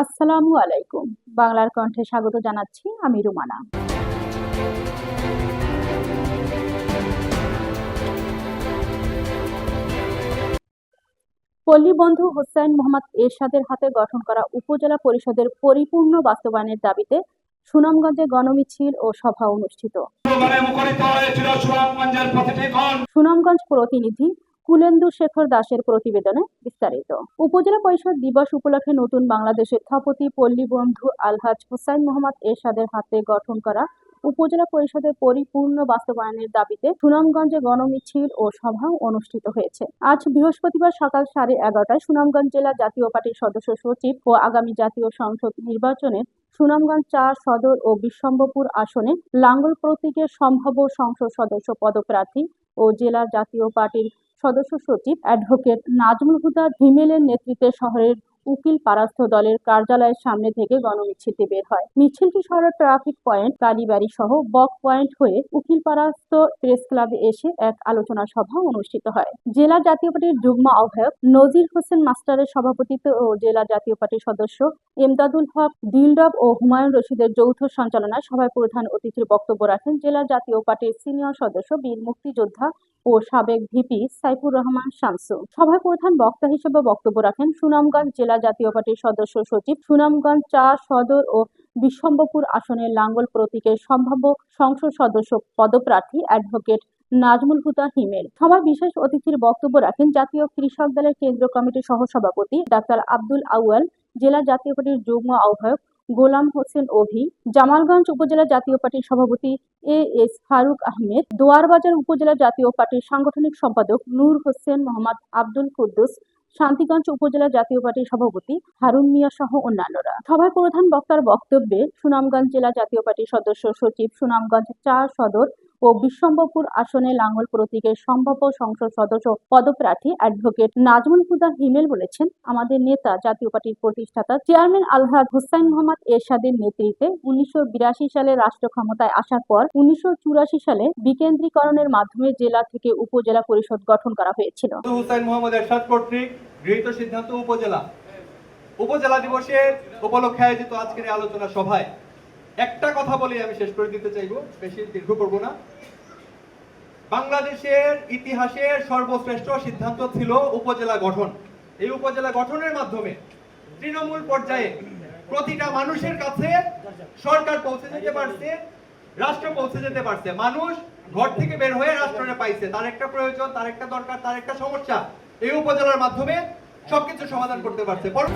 আসসালামু আলাইকুম। বাংলার কণ্ঠে স্বাগত জানাচ্ছি আমি রুমানা। পল্লীবন্ধু হোসেন মোহাম্মদ এরশাদের হাতে গঠন করা উপজেলা পরিষদের পরিপূর্ণ বাস্তবায়নের দাবিতে সুনামগঞ্জে গণমিছিল ও সভা অনুষ্ঠিত। সুনামগঞ্জ প্রতিনিধি কুলেন্দু শেখর দাসের প্রতিবেদনে বিস্তারিত। উপজেলা পরিষদ দিবস উপলক্ষে নতুন বাংলাদেশের স্থপতি, পল্লী বন্ধু আলহাজ হুসাইন মোহাম্মদ এরশাদের হাতে গঠন করা উপজেলা পরিষদের পরিপূর্ণ বাস্তবায়নের দাবিতে সুনামগঞ্জে গণমিছিল ও সভা অনুষ্ঠিত হয়েছে। আজ বৃহস্পতিবার সকাল সাড়ে এগারোটায় সুনামগঞ্জ জেলা জাতীয় পার্টির সদস্য সচিব ও আগামী জাতীয় সংসদ নির্বাচনে সুনামগঞ্জ চার সদর ও বিশ্বম্বপুর আসনে লাঙ্গল প্রতীকের সম্ভাব্য সংসদ সদস্য পদপ্রার্থী ও জেলা জাতীয় পার্টির সদস্য সচিব অ্যাডভোকেট নাজমুল হুদা ভিমেলের নেতৃত্বে শহরের উকিল পারাস্থ দলের কার্যালয়ের সামনে থেকে গণমিছিলটি বের হয়। মিছিলটি শহরের ট্রাফিক পয়েন্ট কালীবাড়ি সহ বক পয়েন্ট হয়ে উকিল পারাস্থ প্রেস ক্লাবে এসে এক আলোচনা সভা অনুষ্ঠিত হয়। জেলা জাতীয় পার্টির যুগ্ম আহ্বায়ক নজির হোসেন মাস্টারের সভাপতিত্বে ও জেলা জাতীয় পার্টির সদস্য এমদাদুল হক, দিলরব ও হুমায়ুন রশিদের যৌথ সঞ্চালনায় সভায় প্রধান অতিথির বক্তব্য রাখেন জেলা জাতীয় পার্টির সিনিয়র সদস্য, বীর মুক্তিযোদ্ধা ও সাবেক ভিপি সাইফুর রহমান শামসু। সভায় প্রধান বক্তা হিসেবে বক্তব্য রাখেন সুনামগঞ্জ জেলা জাতীয় পার্টির সদস্য সচিব সুনামগঞ্জ চার সদর ও বিশ্বম্বপুর আসনের লাঙ্গল প্রতীকের সম্ভাব্য সংসদ সদস্য পদপ্রার্থী অ্যাডভোকেট নাজমুল হুদা হিমেল। সভায় বিশেষ অতিথির বক্তব্য রাখেন জাতীয় কৃষক দলের কেন্দ্রীয় কমিটির সহসভাপতি ডাক্তার আব্দুল আউয়াল, জেলা জাতীয় পার্টির যুগ্ম আহ্বায়ক গোলাম হোসেন অভি, জামালগঞ্জ উপজেলা জাতীয় পার্টির সভাপতি এ এস ফারুক আহমেদ, দোয়ারবাজার উপজেলা জাতীয় পার্টির সাংগঠনিক সম্পাদক নূর হোসেন মোহাম্মদ আব্দুল কুদ্দুস শান্তিগঞ্জ উপজেলা জাতীয় পার্টির সভাপতি হারুন মিয়া সহ অন্যান্যরা। সভায় প্রধান বক্তার বক্তব্যে সুনামগঞ্জ জেলা জাতীয় পার্টির সদস্য সচিব সুনামগঞ্জ চার সদর ও বিশ্বম্বপুর আসনে লাঙ্গল প্রতীকের সম্ভাব্য সংসদ সদস্য পদপ্রার্থী অ্যাডভোকেট নাজমুল হুদা হিমেল বলেছেন, আমাদের নেতা জাতীয় পার্টির প্রতিষ্ঠাতা চেয়ারম্যান আলহাদ হোসাইন মোহাম্মদ এরশাদের নেতৃত্বে উনিশশো বিরাশি সালে রাষ্ট্র ক্ষমতায় আসার পর উনিশশো চুরাশি সালে বিকেন্দ্রীকরণের মাধ্যমে জেলা থেকে উপজেলা পরিষদ গঠন করা হয়েছিল। হুসাইন মোহাম্মদ এরশাদ কর্তৃক গৃহীত সিদ্ধান্ত উপজেলা। উপজেলা দিবসের উপলক্ষে আয়োজিত আজকের আলোচনা সভায় কথা বলে, আমি শেষ করে দিতে চাইব। বেশি দীর্ঘ করব না। বাংলাদেশের ইতিহাসের সর্বশ্রেষ্ঠ সিদ্ধান্ত ছিল উপজেলা গঠন। এই উপজেলা গঠনের মাধ্যমে তৃণমূল পর্যায়ে প্রতিটা মানুষের কাছে সরকার পৌঁছে যেতে পারছে, রাষ্ট্র পৌঁছে যেতে পারছে। মানুষ ঘর থেকে বের হয়ে রাষ্ট্রে পাইছে। তার একটা প্রয়োজন, তার একটা দরকার, তার একটা সমস্যা। এই উপজেলার মাধ্যমে সবকিছু সমাধান করতে পারছে। পর-